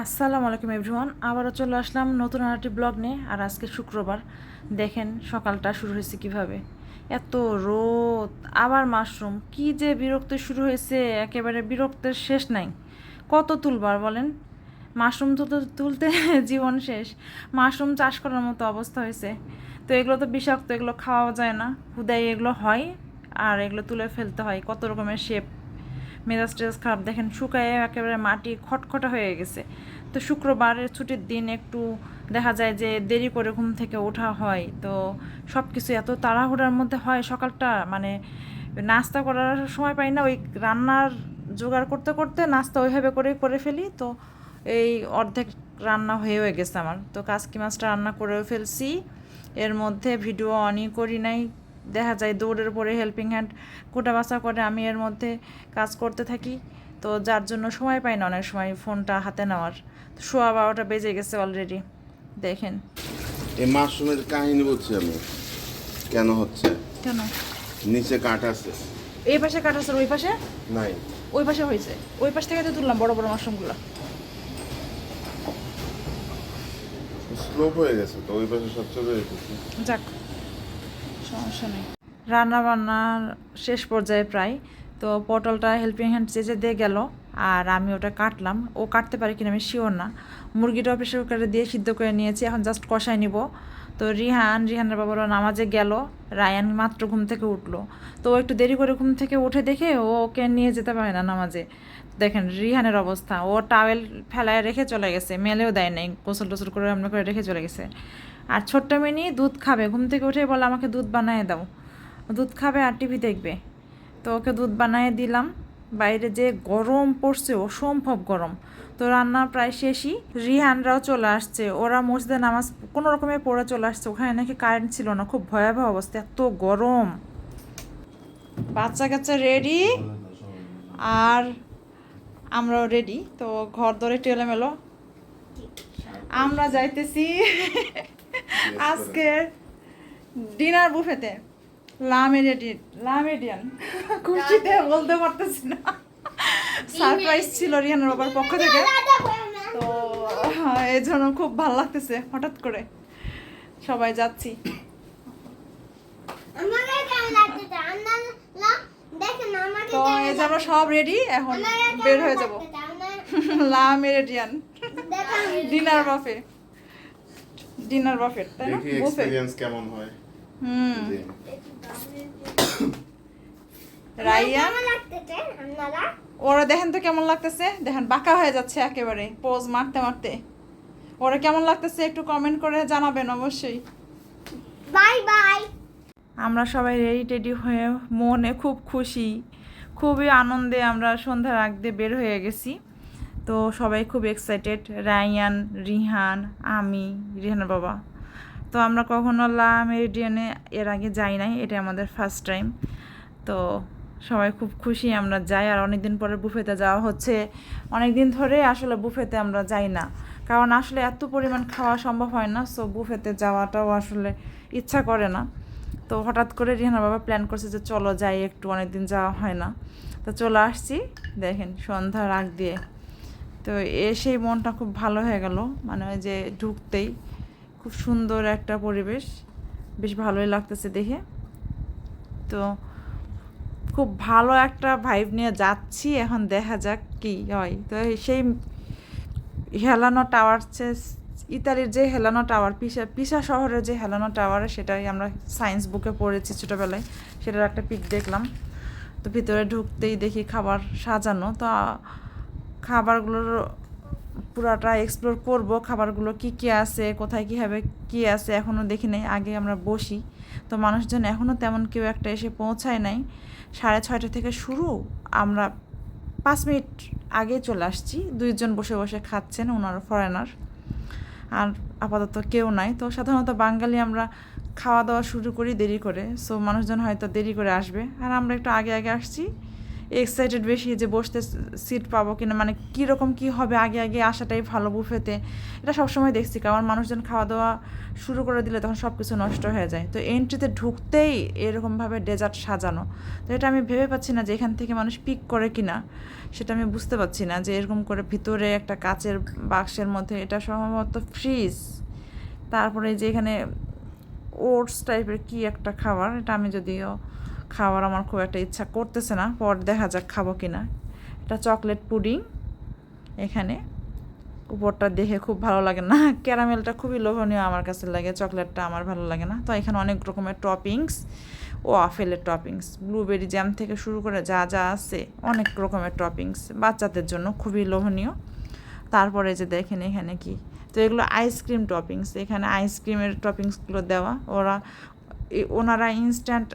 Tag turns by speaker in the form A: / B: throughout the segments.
A: আসসালামু আলাইকুম এভরিওয়ান, আবারও চলে আসলাম নতুন আরেকটি ব্লগ নিয়ে, আর আজকে শুক্রবার। দেখেন, সকালটা শুরু হয়েছে কীভাবে? এত রোদ, আবার মাশরুম, কি যে বিরক্ত শুরু হয়েছে, একেবারে বিরক্তের শেষ নাই। কত তুলবার বলেন? মাশরুম তুলতে তুলতে জীবন শেষ। মাশরুম চাষ করার মতো অবস্থা হয়েছে। তো এগুলো তো বিষাক্ত, এগুলো খাওয়া যায় না। হুদাই এগুলো হয়, আর এগুলো তুলে ফেলতে হয়, কত রকমের শেপ মেজাজ টেজাজ খারাপ। দেখেন শুকায় একেবারে মাটি খটখটা হয়ে গেছে। তো শুক্রবারের ছুটির দিন একটু দেখা যায় যে দেরি করে ঘুম থেকে ওঠা হয়। তো সব কিছু এত তাড়াহুড়ার মধ্যে হয় সকালটা মানে নাস্তা করার সময় পাই না, ওই রান্নার জোগাড় করতে করতে নাস্তা ওইভাবে করে করে ফেলি। তো এই অর্ধেক রান্না হয়েও গেছে আমার। তো কাসকি মাছটা রান্না করেও ফেলছি। এর মধ্যে ভিডিও অনই করি নাই। দেখা যায় দৌড়ের পরে হেল্পিং হ্যান্ড কোটা বাসা করে আমি এর মধ্যে কাজ করতে থাকি। তো যার জন্য সময় পাই না অনেক সময় ফোনটা হাতে নেওয়ার। সোয়া বারোটা বেজে গেছে অলরেডি দেখেন।
B: এই মাশরুমের কাহিনী বলছি আমি। কেন হচ্ছে?
A: কেন?
B: নিচে কাঠ আছে।
A: এই পাশে কাটাছে ওই পাশে?
B: নাই।
A: ওই পাশে হয়েছে। ওই পাশ থেকে তো তুললাম বড় বড় মাশরুমগুলো।
B: স্লোপ হয়ে গেছে তো ওই পাশে সব চলে
A: যাক। সমস্যা নেই। রান্না বান্নার শেষ পর্যায়ে প্রায়। তো পটলটা হেল্পিং হ্যান্ড চেঁচে দিয়ে গেল আর আমি ওটা কাটলাম। ও কাটতে পারে কিনা আমি শিওর না। মুরগিটাও প্রেশার কুকারে দিয়ে সিদ্ধ করে নিয়েছি। এখন জাস্ট কষাই নিব। তো রিহান, রিহানের বাবারও নামাজে গেল। রায়ান মাত্র ঘুম থেকে উঠল। তো ও একটু দেরি করে ঘুম থেকে উঠে দেখে ও ওকে নিয়ে যেতে পারে না নামাজে। দেখেন রিহানের অবস্থা। ও টাওয়েল ফেলায় রেখে চলে গেছে। মেলেও দেয় নাই। গোসল টোসল করে এমনি করে রেখে চলে গেছে। আর ছোট্ট মিনি দুধ খাবে। ঘুম থেকে উঠে বলে, আমাকে দুধ বানিয়ে দাও। দুধ খাবে আর টিভি দেখবে। তো ওকে দুধ বানিয়ে দিলাম। বাইরে যে গরম পড়ছে, অসম্ভব গরম। তো রান্না প্রায় শেষই। রিহানরাও চলে আসছে। ওরা মসজিদে নামাজ কোনো রকমে পড়ে চলে আসছে। ওখানে নাকি কারেন্ট ছিল না। খুব ভয়াবহ অবস্থা। এত গরম। বাচ্চা কাচ্চা রেডি আর আমরাও রেডি তো ঘর ধরে একটু এলোমেলো। আমরা যাইতেছি। আজকে ডিনার বুফেতে লামেডিয়ান লামেডিয়ান খুশিতে বলতে পারতেছি না। সারপ্রাইজ ছিল রিয়ানের বাবার পক্ষ থেকে। তো এই জন্য খুব ভালো লাগতেছে হঠাৎ করে। সবাই যাচ্ছি।
C: আমাকে কেমন লাগতেছে? আমার লা- দেখেন আমাকে
A: তো
C: কেমন
A: এই যে আমরা সব রেডি এখন বের হয়ে যাব। লামেডিয়ান ডিনার বাফে ডিনার বাফে তাই না?
B: দেখি এক্সপেরিয়েন্স কেমন হয়।
A: হুম।
B: জি।
A: রাইয়া?
C: কেমন লাগতেছে? আপনারা?
A: ওরা দেখেন তো কেমন লাগতেছে? দেখেন বাঁকা হয়ে যাচ্ছে একেবারে। পোজ মারতে মারতে। ওরা কেমন লাগতেছে একটু কমেন্ট করে জানাবেন অবশ্যই।
C: Bye bye.
A: আমরা সবাই রেডি টেডি হয়ে মনে খুব খুশি। খুবই আনন্দে আমরা সন্ধ্যার আগ দিয়ে বের হয়ে গেছি। তো সবাই খুব এক্সাইটেড রায়ান, রিহান, আমি, রিহানের বাবা। তো আমরা কখনো লা মেরিডিয়ানে এর আগে যাই নাই এটা আমাদের ফার্স্ট টাইম তো সবাই খুব খুশি আমরা যাই, আর অনেক দিন পরে বুফেতে যাওয়া হচ্ছে। অনেক দিন ধরে আসলে বুফেতে আমরা যাই না, কারণ আসলে এত পরিমাণ খাওয়া সম্ভব হয় না সো বুফেতে যাওয়াটাও আসলে ইচ্ছা করে না। তো হঠাৎ করে রিহানার বাবা প্ল্যান করছে যে চলো যাই, একটু অনেকদিন যাওয়া হয় না। তো চলে আসছি, দেখেন সন্ধ্যার আগ দিয়ে। তো এসেই মনটা খুব ভালো হয়ে গেল। মানে ওই যে ঢুকতেই খুব সুন্দর একটা পরিবেশ। বেশ ভালোই লাগতেছে দেখে। তো খুব ভালো একটা ভাইব নিয়ে যাচ্ছি, এখন দেখা যাক কি হয়। তো সেই হেলানো টাওয়ার ইতালির যে হেলানো টাওয়ার পিসা পিসা শহরের যে হেলানো টাওয়ার সেটাই আমরা সায়েন্স বুকে পড়েছি ছোটোবেলায়। সেটার একটা পিক দেখলাম। তো ভিতরে ঢুকতেই দেখি খাবার সাজানো। তো খাবারগুলোর পুরাটা এক্সপ্লোর করব, খাবারগুলো কি কি আছে, কোথায় কীভাবে কি আছে এখনও দেখি নাই, আগে আমরা বসি। তো মানুষজন এখনও তেমন কেউ একটা এসে পৌঁছায় নাই। সাড়ে ছয়টা থেকে শুরু, আমরা পাঁচ মিনিট আগে চলে আসছি। দুইজন বসে বসে খাচ্ছেন, ওনার ফরেনার আর আপাতত কেউ নাই। তো সাধারণত বাঙালি আমরা খাওয়া দাওয়া শুরু করি দেরি করে। সো মানুষজন হয়তো দেরি করে আসবে। আর আমরা একটু আগে আগে আসছি। এক্সাইটেড বেশি যে বসতে সিট পাবো কিনা মানে কীরকম কী হবে আগে আগে আসাটাই ভালো বুফেতে। এটা সবসময় দেখছি, কারণ মানুষজন খাওয়া দাওয়া শুরু করে দিলে তখন সব কিছু নষ্ট হয়ে যায়। তো এন্ট্রিতে ঢুকতেই এরকমভাবে ডেজার্ট সাজানো। তো এটা আমি ভেবে পাচ্ছি না যে এখান থেকে মানুষ পিক করে কিনা। সেটা আমি বুঝতে পারছি না যে এরকম করে ভিতরে একটা কাচের বাক্সের মধ্যে, এটা সম্ভবত ফ্রিজ তারপরে যে এখানে ওটস টাইপের কি একটা খাবার, এটা আমি যদিও খাওয়ার আমার খুব একটা ইচ্ছা করতেছে না, পর দেখা যাক খাব কি না এটা চকলেট পুডিং, এখানে। উপরটা দেখে খুব ভালো লাগে না। ক্যারামেলটা খুবই লোভনীয় আমার কাছে লাগে, চকলেটটা আমার ভালো লাগে না। তো এখানে অনেক রকমের টপিংস। ও, আপেলের টপিংস। ব্লুবেরি জ্যাম থেকে শুরু করে যা যা আছে, অনেক রকমের টপিংস। বাচ্চাদের জন্য খুবই লোভনীয়। তারপরে যে দেখেন এখানে কি? তো এগুলো আইসক্রিম টপিংস এখানে আইসক্রিমের টপিংসগুলো দেওয়া। ওরা ওনারা ইনস্ট্যান্ট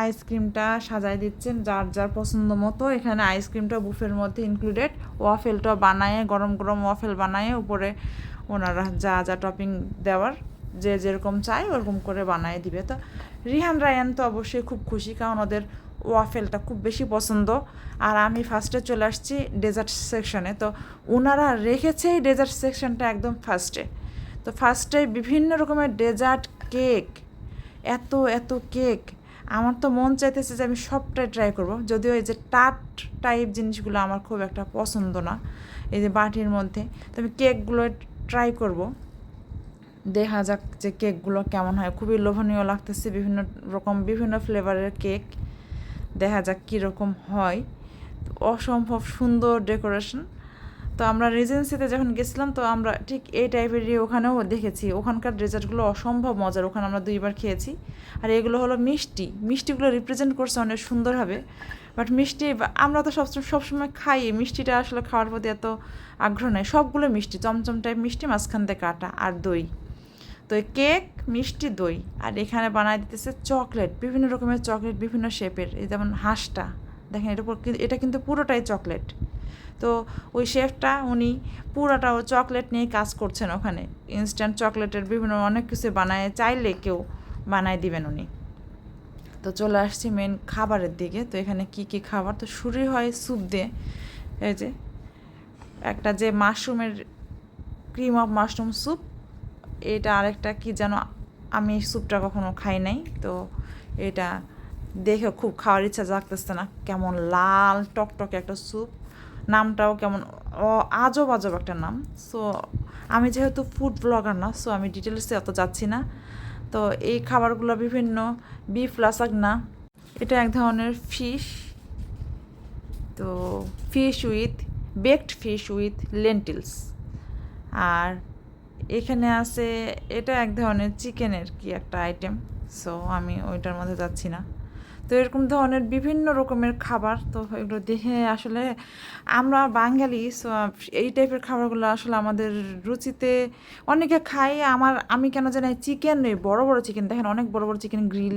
A: আইসক্রিমটা সাজায় দিচ্ছেন যার যার পছন্দ মতো। এখানে আইসক্রিমটা বুফের মধ্যে ইনক্লুডেড ওয়াফেলটা বানায়, গরম গরম ওয়াফেল বানায় উপরে ওনারা যা যা টপিং দেওয়ার, যে যেরকম চায় ওরকম করে বানায় দিবে। তো রিহান রায়ান তো অবশ্যই খুব খুশি কারণ ওদের ওয়াফেলটা খুব বেশি পছন্দ। আর আমি ফার্স্টে চলে আসছি ডেজার্ট সেকশনে তো ওনারা রেখেছেই ডেজার্ট সেকশনটা একদম ফার্স্টে তো ফার্স্টে বিভিন্ন রকমের ডেজার্ট কেক এত এত কেক আমার তো মন চাইতেছে যে আমি সবটাই ট্রাই করব। যদিও এই যে টাট টাইপ জিনিসগুলো আমার খুব একটা পছন্দ না, এই যে বাটির মধ্যে। তো আমি কেকগুলো ট্রাই করব। দেখা যাক যে কেকগুলো কেমন হয়। খুবই লোভনীয় লাগতেছে বিভিন্ন রকম, বিভিন্ন ফ্লেভারের কেক। দেখা যাক কীরকম হয়। অসম্ভব সুন্দর ডেকোরেশন তো আমরা রেজেন্সিতে যখন গেছিলাম, তো আমরা ঠিক এই টাইপেরই ওখানেও দেখেছি। ওখানকার ডেজার্টগুলো অসম্ভব মজার। ওখানে আমরা দুইবার খেয়েছি। আর এগুলো হলো মিষ্টি। মিষ্টিগুলো রিপ্রেজেন্ট করছে অনেক সুন্দরভাবে। বাট মিষ্টি আমরা তো সবসময় সবসময় খাই। মিষ্টিটা আসলে খাওয়ার প্রতি এত আগ্রহ নেই। সবগুলো মিষ্টি। চমচম টাইপ মিষ্টি, মাঝখান থেকে কাটা আর দই। তো কেক, মিষ্টি, দই। আর এখানে বানায় দিতেছে চকলেট বিভিন্ন রকমের চকলেট বিভিন্ন শেপের এই যেমন হাঁসটা। দেখেন এটা এটা কিন্তু পুরোটাই চকলেট তো ওই শেফটা উনি পুরোটা ও চকলেট নিয়ে কাজ করছেন ওখানে। ইনস্ট্যান্ট চকলেটের বিভিন্ন অনেক কিছু বানায়, চাইলে কেউ বানায় দিবেন উনি। তো চলে আসছি মেন খাবারের দিকে। তো এখানে কি কি খাবার? তো শুরুই হয় স্যুপ দিয়ে। এই যে, একটা যে মাশরুমের ক্রিম অফ মাশরুম স্যুপ এটা আরেকটা কি যেন আমি স্যুপটা কখনো খাই নাই। তো এটা দেখে খুব খাওয়ার ইচ্ছা জাগতেছে না। কেমন লাল টকটকে একটা স্যুপ নামটাও কেমন আজব আজব একটা নাম। সো আমি যেহেতু ফুড ব্লগার না সো আমি ডিটেলসে অত যাচ্ছি না। তো এই খাবারগুলো বিভিন্ন বিফ লাসাক না এটা এক ধরনের ফিশ তো fish with baked fish with lentils আর এখানে আছে, এটা এক ধরনের চিকেনের কি একটা আইটেম সো আমি ওইটার মধ্যে যাচ্ছি না। তো এরকম ধরনের বিভিন্ন রকমের খাবার, তো এগুলো দেখে আসলে আমরা বাঙালি সো এই টাইপের খাবারগুলো আসলে আমাদের রুচিতে অনেকে খাই আমার, আমি কেন জানি চিকেন বড় বড় চিকেন দেখেন, অনেক বড় বড় চিকেন গ্রিল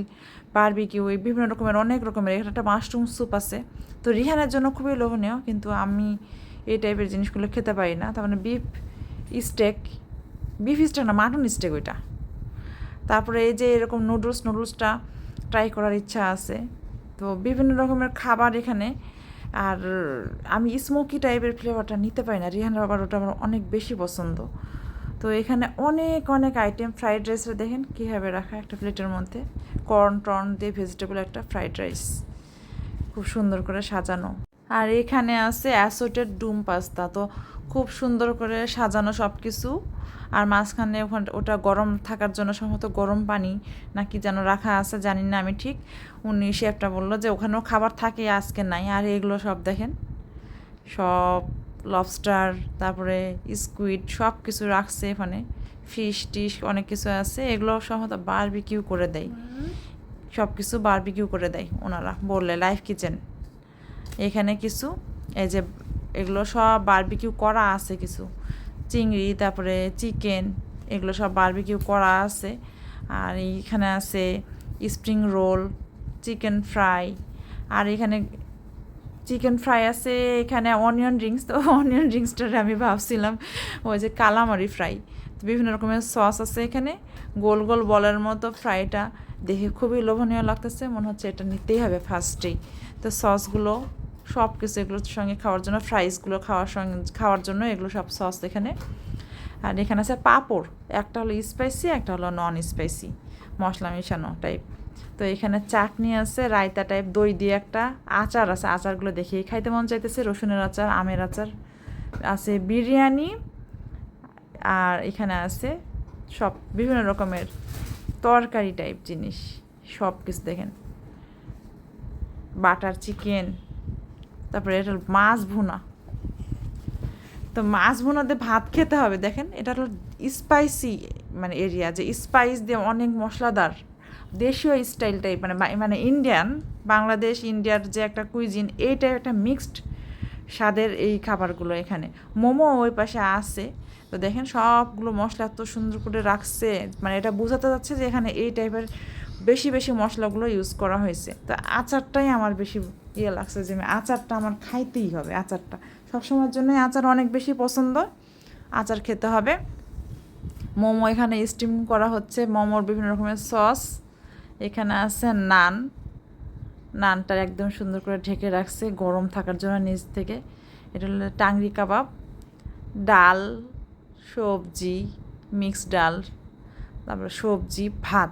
A: বারবিকিউ এই বিভিন্ন রকমের, অনেক রকমের, এখানে একটা মাশরুম স্যুপ আছে। তো রিহানের জন্য খুবই লোভনীয়, কিন্তু আমি এই টাইপের জিনিসগুলো খেতে পারি না। তার মানে বিফ স্টেক বিফ স্টেক না মাটন স্টেক ওইটা। তারপরে এই যে এরকম নুডলস নুডলসটা ট্রাই করার ইচ্ছা আছে। তো বিভিন্ন রকমের খাবার এখানে। আর আমি স্মোকি টাইপের ফ্লেভারটা নিতে পারি না। রিহানের আবার ওটা আমার অনেক বেশি পছন্দ। তো এখানে অনেক অনেক আইটেম ফ্রাইড রাইসটা দেখেন কীভাবে রাখা একটা প্লেটের মধ্যে। কর্ন টর্ন দিয়ে ভেজিটেবল একটা ফ্রাইড রাইস খুব সুন্দর করে সাজানো। আর এখানে আছে অ্যাসোটেড ডুম পাস্তা তো খুব সুন্দর করে সাজানো সব কিছু আর মাঝখানে ওটা গরম থাকার জন্য সম্ভবত গরম পানি নাকি যেন রাখা আছে, জানি না আমি ঠিক। উনি শেফটা বলল যে ওখানেও খাবার থাকে, আজকে নাই। আর এগুলো সব দেখেন, সব লবস্টার তারপরে স্কুইড সব কিছু রাখছে এখানে। ফিশ টিশ, অনেক কিছু আছে। এগুলো সম্ভবত বারবিকিউ করে দেয়। সব কিছু বারবিকিউ করে দেয় ওনারা বললে লাইফ কিচেন এখানে কিছু, এই যে এগুলো সব বারবিকিউ করা আছে কিছু। চিংড়ি, তারপরে চিকেন এগুলো সব বারবিকিউ করা আছে। আর এইখানে আছে স্প্রিং রোল চিকেন ফ্রাই আর এখানে চিকেন ফ্রাই আছে, এখানে অনিয়ন ড্রিঙ্কস তো অনিয়ন রিংসটার আমি ভাবছিলাম, ওই যে কালামারি ফ্রাই তো বিভিন্ন রকমের সস আছে এখানে। গোল গোল বলের মতো ফ্রাইটা দেখে খুবই লোভনীয় লাগতেছে, মনে হচ্ছে এটা নিতেই হবে ফার্স্টেই তো সসগুলো সব কিছু এগুলোর সঙ্গে খাওয়ার জন্য ফ্রাইসগুলো খাওয়ার সঙ্গে, খাওয়ার জন্য এগুলো সব সস এখানে। আর এখানে আছে পাঁপড়, একটা হলো স্পাইসি একটা হলো নন স্পাইসি মশলা মেশানো টাইপ তো এখানে চাটনি আছে, রায়তা টাইপ দই দিয়ে একটা আচার আছে, আচারগুলো দেখেই খাইতে মন চাইতেছে, রসুনের আচার, আমের আচার আছে, বিরিয়ানি, আর এখানে আছে সব বিভিন্ন রকমের তরকারি টাইপ জিনিস সব কিছু দেখেন। বাটার চিকেন তারপরে এটা মাছ ভুনা। তো মাছ ভুনাতে ভাত খেতে হবে, দেখেন এটা হলো স্পাইসি মানে এরিয়া যে স্পাইস দিয়ে অনেক মশলাদার, দেশীয় স্টাইল টাইপ মানে মানে ইন্ডিয়ান বাংলাদেশ ইন্ডিয়ার যে একটা কুইজিন এইটা একটা মিক্সড স্বাদের এই খাবারগুলো এখানে। মোমো ওই পাশে আছে, তো দেখেন সবগুলো মশলা এত সুন্দর করে রাখছে মানে এটা বোঝাতে যাচ্ছে যে এখানে এই টাইপের বেশি বেশি মশলাগুলো ইউজ করা হয়েছে। তো আচারটাই আমার বেশি ইয়ে লাগছে যে আচারটা আমার খাইতেই হবে, আচারটা। সবসময়ের জন্যই আচার অনেক বেশি পছন্দ। আচার খেতে হবে। মোমো এখানে স্টিম করা হচ্ছে। মোমোর বিভিন্ন রকমের সস এখানে আছে নান। নানটা একদম সুন্দর করে ঢেকে রাখছে গরম থাকার জন্য নিচ থেকে। এটা হলো টাংরি কাবাব। ডাল, সবজি মিক্স ডাল, তারপরে সবজি, ভাত।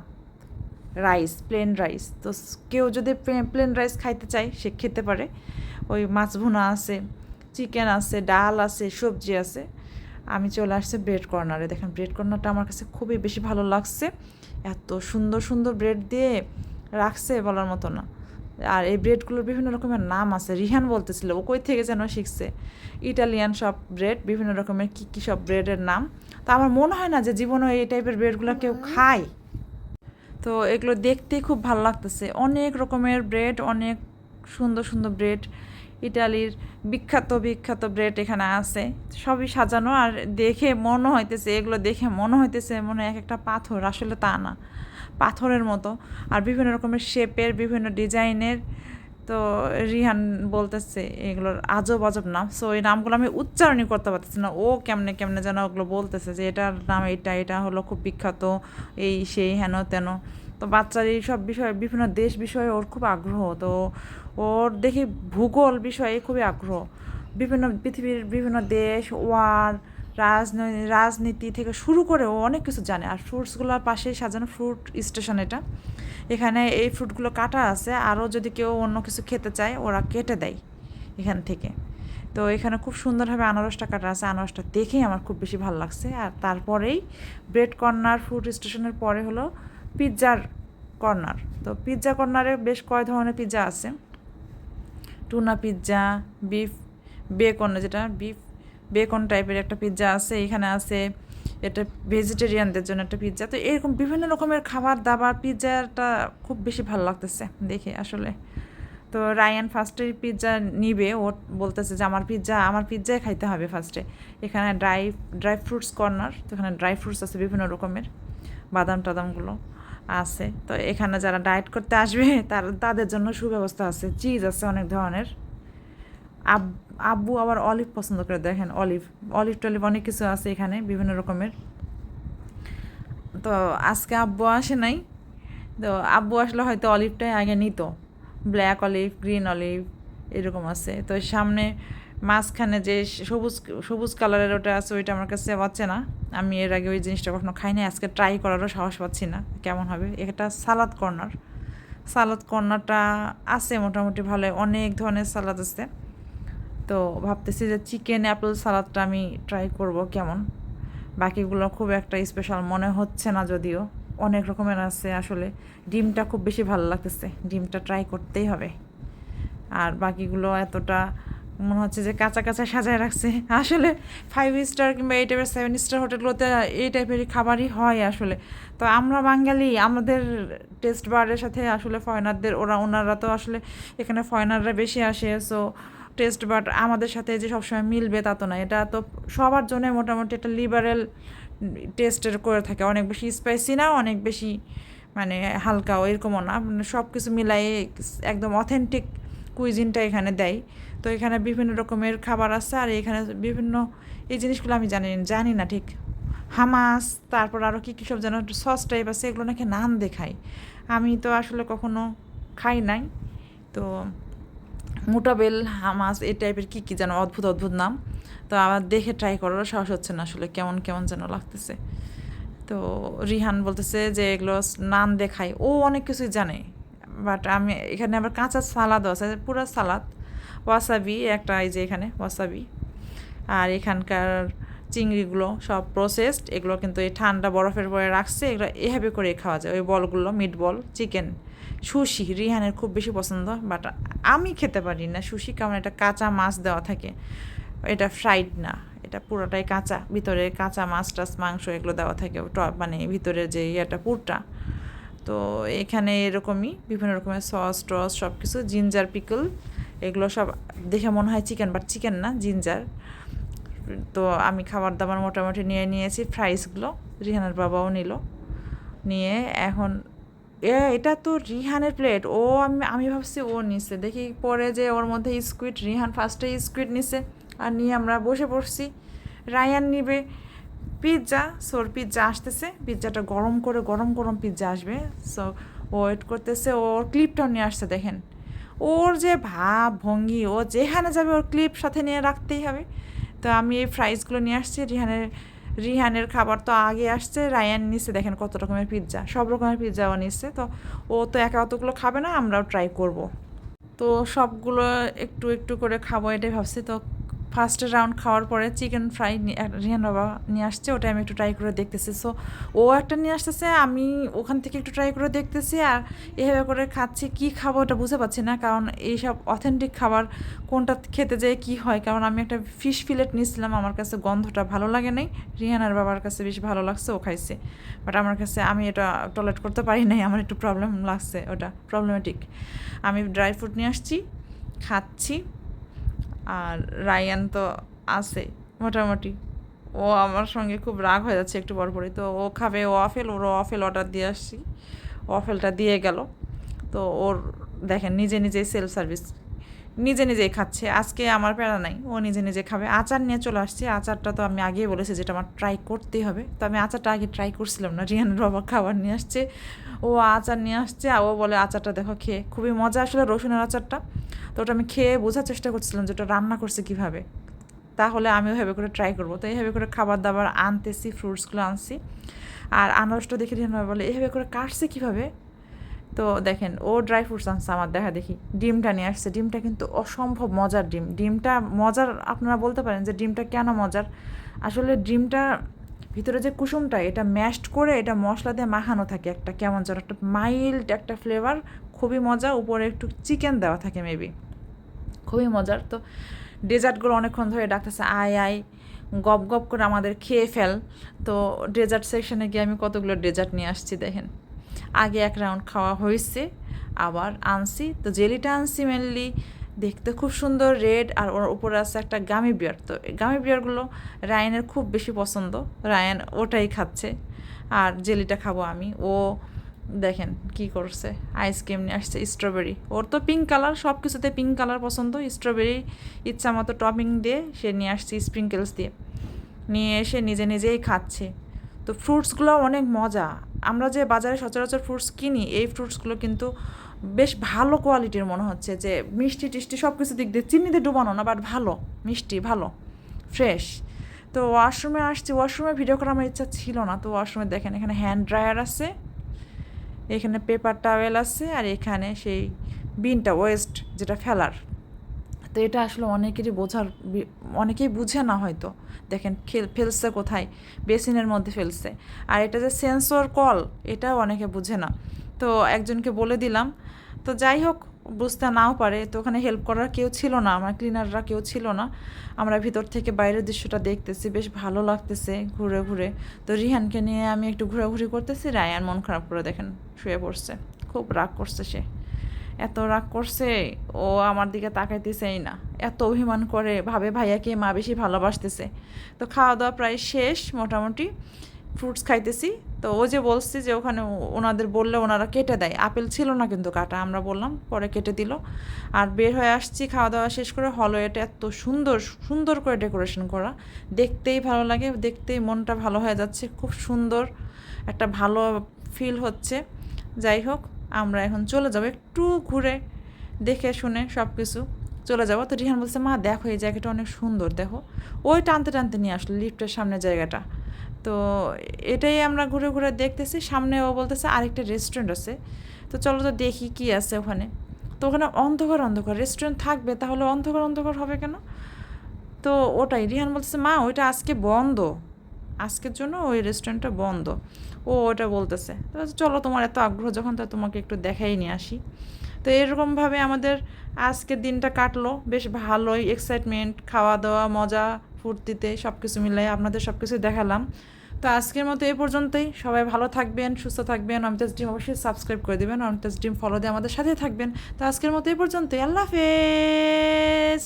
A: রাইস প্লেন রাইস তো কেউ যদি প্লেন রাইস খাইতে চায় সে খেতে পারে। ওই মাছ ভুনা আছে চিকেন আছে ডাল আছে সবজি আছে। আমি চলে আসছে ব্রেড কর্নারে দেখেন ব্রেড কর্নারটা আমার কাছে খুবই বেশি ভালো লাগছে। এত সুন্দর সুন্দর ব্রেড দিয়ে রাখছে বলার মতো না। আর এই ব্রেডগুলোর বিভিন্ন রকমের নাম আছে। রিহান বলতেছিল ও কই থেকে যেন শিখছে। ইটালিয়ান সব ব্রেড বিভিন্ন রকমের কী কী সব ব্রেডের নাম। তো আমার মনে হয় না যে জীবনে এই টাইপের ব্রেডগুলো কেউ খায়। তো এগুলো দেখতে খুব ভালো লাগতেছে। অনেক রকমের ব্রেড অনেক সুন্দর সুন্দর ব্রেড ইটালির বিখ্যাত বিখ্যাত ব্রেড এখানে আছে। সবই সাজানো আর দেখে মনে হইতেছে, এগুলো দেখে মনে হইতেছে মনে এক একটা পাথর। আসলে তা না, পাথরের মতো। আর বিভিন্ন রকমের শেপের বিভিন্ন ডিজাইনের তো রিহান বলতেছে, এগুলোর আজব আজব নাম। সো এই নামগুলো আমি উচ্চারণই করতে পারতেছি না। ও কেমনে কেমনে যেন ওগুলো বলতেছে যে, এটার নাম এটা এটা হলো খুব বিখ্যাত, এই, সেই, হেন, তেন। তো বাচ্চার এই সব বিষয়ে, বিভিন্ন দেশ বিষয়ে ওর খুব আগ্রহ। তো ওর দেখি ভূগোল বিষয়ে খুবই আগ্রহ। বিভিন্ন পৃথিবীর বিভিন্ন দেশ, ওয়ার রাজনৈতিক রাজনীতি থেকে শুরু করে ও অনেক কিছু জানে। আর ফ্রুটসগুলোর পাশেই সাজানো ফ্রুট স্টেশন এটা। এখানে এই ফ্রুটগুলো কাটা আছে। আরও যদি কেউ অন্য কিছু খেতে চায়, ওরা কেটে দেয় এখান থেকে। তো এখানে খুব সুন্দরভাবে আনারসটা কাটা আছে। আনারসটা দেখেই আমার খুব বেশি ভালো লাগছে। আর তারপরেই ব্রেড কর্নার ফুড স্টেশনের পরে হলো পিৎজার কর্নার তো পিৎজা কর্নারে বেশ কয় ধরনের পিৎজা আছে। টুনা পিৎজা বিফ বেকন যেটা বিফ বেকন টাইপের একটা পিৎজা আছে, এখানে আছে এটা ভেজিটেরিয়ানদের জন্য একটা পিৎজা তো এরকম বিভিন্ন রকমের খাবার দাবার পিৎজাটা খুব বেশি ভালো লাগতেছে দেখে আসলে। তো রায়ান ফার্স্টে পিৎজা নিবে, ও বলতেছে যে আমার পিৎজা আমার পিৎজাই খাইতে হবে ফার্স্টে এখানে ড্রাই ড্রাই ফ্রুটস কর্নার তো এখানে ড্রাই ফ্রুটস আছে বিভিন্ন রকমের, বাদাম টাদামগুলো আছে। তো এখানে যারা ডায়েট করতে আসবে, তার, তাদের জন্য সুব্যবস্থা আছে। চিজ আছে অনেক ধরনের। আব, আব্বু আবার অলিভ পছন্দ করে, দেখেন অলিভ অলিভ টলিভ অনেক কিছু আছে এখানে, বিভিন্ন রকমের। তো আজকে আব্বু আসে নাই, তো আব্বু আসলে হয়তো অলিভটাই আগে নিত। ব্ল্যাক অলিভ গ্রিন অলিভ এরকম আছে। তো সামনে মাঝখানে যে সবুজ সবুজ কালারের ওটা আছে, ওইটা আমার কাছে পাচ্ছে না। আমি এর আগে ওই জিনিসটা কখনো খাইনি, আজকে ট্রাই করারও সাহস পাচ্ছি না, কেমন হবে। এটা সালাদ কর্নার সালাদ কর্নারটা আছে মোটামুটি ভালো অনেক ধরনের সালাদ আছে। তো ভাবতেছি যে চিকেন অ্যাপেল সালাদটা আমি ট্রাই করব কেমন। বাকিগুলো খুব একটা স্পেশাল মনে হচ্ছে না যদিও। অনেক রকমের আছে আসলে। ডিমটা খুব বেশি ভালো লাগতেছে। ডিমটা ট্রাই করতেই হবে। আর বাকিগুলো এতটা মনে হচ্ছে যে কাঁচা কাঁচা সাজায় রাখছে। আসলে ফাইভ স্টার কিংবা এই টাইপের সেভেন স্টার হোটেলগুলোতে এই টাইপের খাবারই হয় আসলে। তো আমরা বাঙালি, আমাদের টেস্ট বারের সাথে আসলে ফরেনারদের ওরা, ওনারা তো আসলে এখানে ফরেনাররা বেশি আসে। সো টেস্ট বাট আমাদের সাথে যে সবসময় মিলবে তা তো না। এটা তো সবার জন্য মোটামুটি একটা লিবারেল টেস্টের করে থাকে। অনেক বেশি স্পাইসি না, অনেক বেশি মানে হালকাও এরকমও না। মানে সব কিছু মিলাই একদম অথেন্টিক কুইজিনটা এখানে দেয়। তো এখানে বিভিন্ন রকমের খাবার আছে আর এখানে বিভিন্ন এই জিনিসগুলো আমি জানি জানি না ঠিক। হামাস, তারপর আরও কী কী সব যেন সস টাইপ আছে, এগুলো নাকি নাম দেখায়। আমি তো আসলে কখনো খাই নাই। তো মোটাবেল হামাস, এই টাইপের কী কী যেন অদ্ভুত অদ্ভুত নাম। তো আমার দেখে ট্রাই করারও সাহস হচ্ছে না আসলে কেমন কেমন যেন লাগতেছে। তো রিহান বলতেছে যে এগুলো নান দেখাই ও অনেক কিছুই জানে বাট আমি এখানে আবার কাঁচা সালাদও আছে, পুরো সালাদ। ওয়াসাবি, একটা এই যে এখানে, ওয়াসাবি। আর এখানকার চিংড়িগুলো সব প্রসেসড এগুলো কিন্তু এই ঠান্ডা বরফের পরে রাখছে, এগুলো এভাবে করে খাওয়া যায়। ওই বলগুলো মিট বল চিকেন সুশি, রিহানের খুব বেশি পছন্দ বাট আমি খেতে পারি না। সুশি কারণ এটা কাঁচা মাছ দেওয়া থাকে, এটা ফ্রাইড না। এটা পুরোটাই কাঁচা, ভিতরে কাঁচা মাছ টাছ, মাংস এগুলো দেওয়া থাকে মানে ভিতরে যে ইয়েটা, পুরটা। তো এখানে এরকমই, বিভিন্ন রকমের সস টস সব কিছু জিঞ্জার পিকল এগুলো সব, দেখে মনে হয় চিকেন বাট চিকেন না জিঞ্জার তো আমি খাবার দাবার মোটামুটি নিয়ে নিয়েছি ফ্রাইসগুলো রিহানের বাবাও নিল। নিয়ে এখন এ, এটা তো রিহানের প্লেট ও, আমি আমি ভাবছি ও নিছে। দেখি পরে যে ওর মধ্যে স্কুইড রিহান ফার্স্টে স্কুইড নিছে। আর নিয়ে আমরা বসে পড়ছি। রায়ান নিবে পিৎজা সোর পিৎজা আসতেছে। পিৎজাটা গরম করে, গরম গরম পিৎজা আসবে। সো ও ওয়েট করতেছে। ওর ক্লিপটাও নিয়ে আসছে, দেখেন। ওর যে ভাব, ভঙ্গি, ও যেখানে যাবে ওর ক্লিপ সাথে নিয়ে রাখতেই হবে। তো আমি এই ফ্রাইসগুলো নিয়ে আসছি। রিহানের রিহানের খাবার তো আগে আসছে, রায়ান নিচে দেখেন কত রকমের পিৎজা সব রকমের পিৎজাও নিচ্ছে তো ও তো একা অতগুলো খাবে না, আমরাও ট্রাই করব। তো সবগুলো একটু একটু করে খাব, এটাই ভাবছি, তো ফার্স্ট রাউন্ড খাওয়ার পরে চিকেন ফ্রাই রিহান বাবা নিয়ে আসছে, ওটা আমি একটু ট্রাই করে দেখতেছি। সো ও একটা নিয়ে আসতেছে, আমি ওখান থেকে একটু ট্রাই করে দেখতেছি আর এভাবে করে খাচ্ছি, কি খাব ওটা বুঝতে পারছি না, কারণ এইসব অথেন্টিক খাবার কোনটা খেতে যেয়ে কি হয়, কারণ আমি একটা ফিশ ফিলেট নিয়েছিলাম, আমার কাছে গন্ধটা ভালো লাগে নাই, রিহানার বাবার কাছে বেশ ভালো লাগছে, ও খাইছে। বাট আমার কাছে, আমি এটা টয়লেট করতে পারি নাই, আমার একটু প্রবলেম লাগছে ওটা প্রবলেমেটিক আমি ড্রাই ফ্রুট নিয়ে আসছি, খাচ্ছি। আর রায়ান তো আছে, মোটামুটি। ও আমার সঙ্গে খুব রাগ হয়ে যাচ্ছে একটু পর পরই। তো ও খাবে, ও অফেল ওর অফেল অর্ডার দিয়ে আসছি। অফেলটা দিয়ে গেল। তো ওর দেখেন, নিজে নিজেই সেলফ সার্ভিস নিজে নিজেই খাচ্ছে। আজকে আমার প্যারা নাই, ও নিজে নিজে খাবে। আচার নিয়ে চলে আসছে। আচারটা তো আমি আগেই বলেছি যেটা আমার ট্রাই করতেই হবে। তো আমি আচারটা আগে ট্রাই করছিলাম না। রিহানের বাবা খাবার নিয়ে আসছে। ও আচার নিয়ে আসছে ও বলে আচারটা দেখো খেয়ে। খুবই মজা আসলে রসুনের আচারটা। তো ওটা আমি খেয়ে বোঝার চেষ্টা করছিলাম যে ওটা রান্না করছে কীভাবে। তাহলে আমি ওইভাবে করে ট্রাই করব। তো এইভাবে করে খাবার দাবার আনতেছি ফ্রুটসগুলো আনছি। আর আনারসটা দেখে রিহান বাবা বলে এইভাবে করে কাটছে কীভাবে? তো দেখেন, ও ড্রাই ফ্রুটস আনছে আমার দেখা দেখি। ডিমটা নিয়ে আসছে। ডিমটা কিন্তু অসম্ভব মজার ডিম। ডিমটা মজার আপনারা বলতে পারেন যে ডিমটা কেন মজার? আসলে ডিমটা ভিতরে যে কুসুমটা, এটা ম্যাশড করে এটা মশলা দিয়ে মাখানো থাকে একটা, কেমন যেন একটা মাইল্ড একটা ফ্লেভার খুবই মজা। উপরে একটু চিকেন দেওয়া থাকে মেবি খুবই মজার। তো ডেজার্টগুলো অনেকক্ষণ ধরে ডাকতেছে, আয় আয়। গপ গপ করে আমাদের খেয়ে ফেল। তো ডেজার্ট সেকশনে গিয়ে আমি কতগুলো ডেজার্ট নিয়ে আসছি দেখেন। আগে এক রাউন্ড খাওয়া হয়েছে, আবার আনছি। তো জেলিটা আনছি মেনলি দেখতে খুব সুন্দর রেড আর ওর উপরে আছে একটা গামি বিয়ার তো গামি বিয়ারগুলো রায়ানের খুব বেশি পছন্দ। রায়ান ওটাই খাচ্ছে। আর জেলিটা খাব আমি। ও দেখেন কি করছে। আইসক্রিম নিয়ে আসছে স্ট্রবেরি ওর তো পিঙ্ক কালার সব কিছুতে পিঙ্ক কালার পছন্দ। স্ট্রবেরি ইচ্ছা মতো টপিং দিয়ে সে নিয়ে আসছে স্প্রিঙ্কেলস দিয়ে। নিয়ে এসে নিজে নিজেই খাচ্ছে। তো ফ্রুটসগুলো অনেক মজা। আমরা যে বাজারে সচরাচর ফ্রুটস কিনি, এই ফ্রুটসগুলো কিন্তু বেশ ভালো কোয়ালিটির মনে হচ্ছে যে মিষ্টি টিষ্টি সব কিছু দিক দিয়ে চিনিতে ডুবানো না বাট ভালো, মিষ্টি, ভালো ফ্রেশ তো ওয়াশরুমে আসছি ওয়াশরুমে ভিডিও করার আমার ইচ্ছা ছিল না। তো ওয়াশরুমে দেখেন, এখানে হ্যান্ড ড্রায়ার আছে, এখানে পেপার টাওয়েল আছে, আর এখানে সেই বিনটা ওয়েস্ট যেটা ফেলার। তো এটা আসলে অনেকেরই বোঝার অনেকেই বুঝে না হয়তো। দেখেন খেল, ফেলছে কোথায়? বেসিনের মধ্যে ফেলছে। আর এটা যে সেন্সর কল এটাও অনেকে বুঝে না। তো একজনকে বলে দিলাম। তো যাই হোক, বুঝতে নাও পারে। তো ওখানে হেল্প করার কেউ ছিল না, আমার ক্লিনাররা কেউ ছিল না। আমরা ভিতর থেকে বাইরের দৃশ্যটা দেখতেছি, বেশ ভালো লাগতেছে ঘুরে ঘুরে। তো রিহানকে নিয়ে আমি একটু ঘোরাঘুরি করতেছি, রায়ান মন খারাপ করে দেখেন শুয়ে পড়ছে। খুব রাগ করছে সে। এত রাগ করছে, ও আমার দিকে তাকাইতেছেই না। এত অভিমান করে, ভাবে ভাইয়াকে মা বেশি ভালোবাসতেছে। তো খাওয়া দাওয়া প্রায় শেষ মোটামুটি। ফ্রুটস খাইতেছি। তো ও যে বলছি যে ওখানে ওনাদের বললে ওনারা কেটে দেয়। আপেল ছিল না কিন্তু কাটা, আমরা বললাম, পরে কেটে দিল। আর বের হয়ে আসছি খাওয়া দাওয়া শেষ করে হলওয়েটা এত সুন্দর সুন্দর করে ডেকোরেশন করা। দেখতেই ভালো লাগে, দেখতেই মনটা ভালো হয়ে যাচ্ছে। খুব সুন্দর, একটা ভালো ফিল হচ্ছে। যাই হোক, আমরা এখন চলে যাব একটু ঘুরে, দেখে শুনে সব কিছু চলে যাব। তো রিহান বলছে, মা, দেখো এই জায়গাটা অনেক সুন্দর, দেখো। ওই টানতে টানতে নিয়ে আসলো লিফটের সামনে জায়গাটা। তো এটাই আমরা ঘুরে ঘুরে দেখতেছি। সামনে ও বলতেছে আরেকটা রেস্টুরেন্ট আছে। তো চলো তো দেখি কি আছে ওখানে। তো ওখানে অন্ধকার অন্ধকার। রেস্টুরেন্ট থাকবে, তাহলে অন্ধকার অন্ধকার হবে কেন? তো ওটাই। রিহান বলতেছে, মা, ওইটা আজকে বন্ধ। আজকের জন্য ওই রেস্টুরেন্টটা বন্ধ। ও ওটা বলতেছে। তো চলো তোমার এত আগ্রহ, যখন তা তোমাকে একটু দেখাই নিয়ে আসি। তো এরকমভাবে আমাদের আজকের দিনটা কাটলো। বেশ ভালোই এক্সাইটমেন্ট খাওয়া দাওয়া মজা ফুর্তিতে সব কিছু মিলাই আপনাদের সব কিছু দেখালাম। তো আজকের মতো এই পর্যন্তই। সবাই ভালো থাকবেন, সুস্থ থাকবেন। অমিতাজ ডিম অবশ্যই সাবস্ক্রাইব করে দেবেন। অমিতাজ ডিম ফলো দিয়ে আমাদের সাথে থাকবেন। তো আজকের মতো এই পর্যন্তই। আল্লাহ হাফেজ!